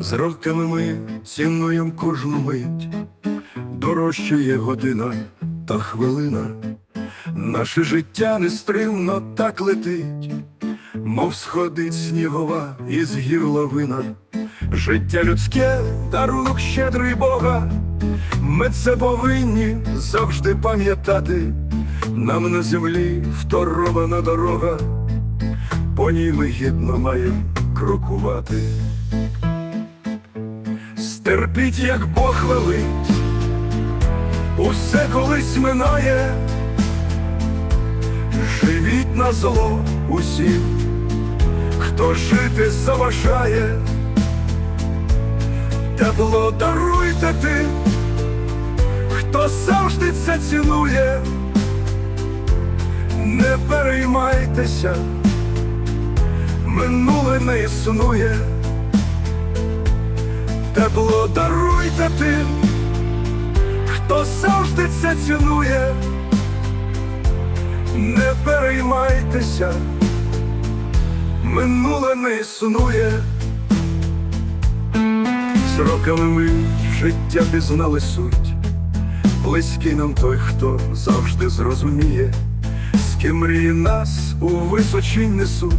З роками ми цінуєм кожну мить, дорожчає година та хвилина. Наше життя нестримно так летить, мов сходить снігова із гір лавина. Життя людське, дарунок щедрий Бога. Ми це повинні завжди пам'ятати. Нам на землі вторована дорога, по ній ми гідно маємо крокувати. Стерпіть, як Бог велить, усе колись минає, живіть на зло усім, хто жити заважає, тепло даруйте тим, хто завжди це цінує, не переймайтеся, минуле не існує. Тепло даруйте тим, хто завжди це цінує, не переймайтеся, минуле не існує. З роками ми життя пізнали суть, близький нам той, хто завжди зрозуміє, з ким мрії нас у височинь несуть,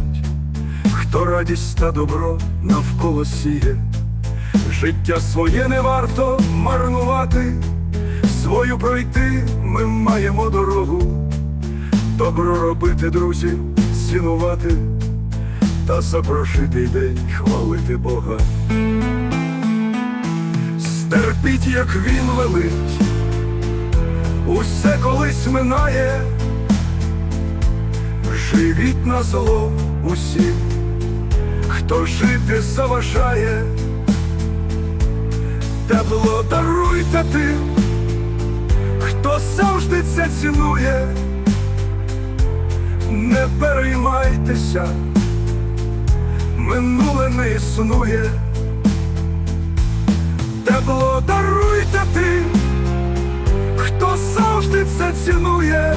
хто радість та добро навколо сіє. Життя своє не варто марнувати, свою пройти ми маємо дорогу, добро робити, друзі, цінувати. Та за прожитий день хвалити Бога. Стерпіть, як він велить, усе колись минає, живіть на зло усім, хто жити заважає. Тепло даруйте тим, хто завжди це цінує, не переймайтеся, минуле не існує. Тепло даруйте тим, хто завжди це цінує,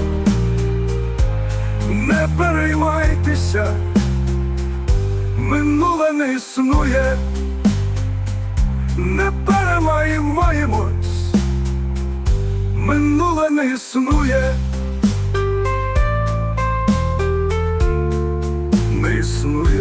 не переймайтеся, минуле не існує. Не тримаємось, минуле не існує, не існує.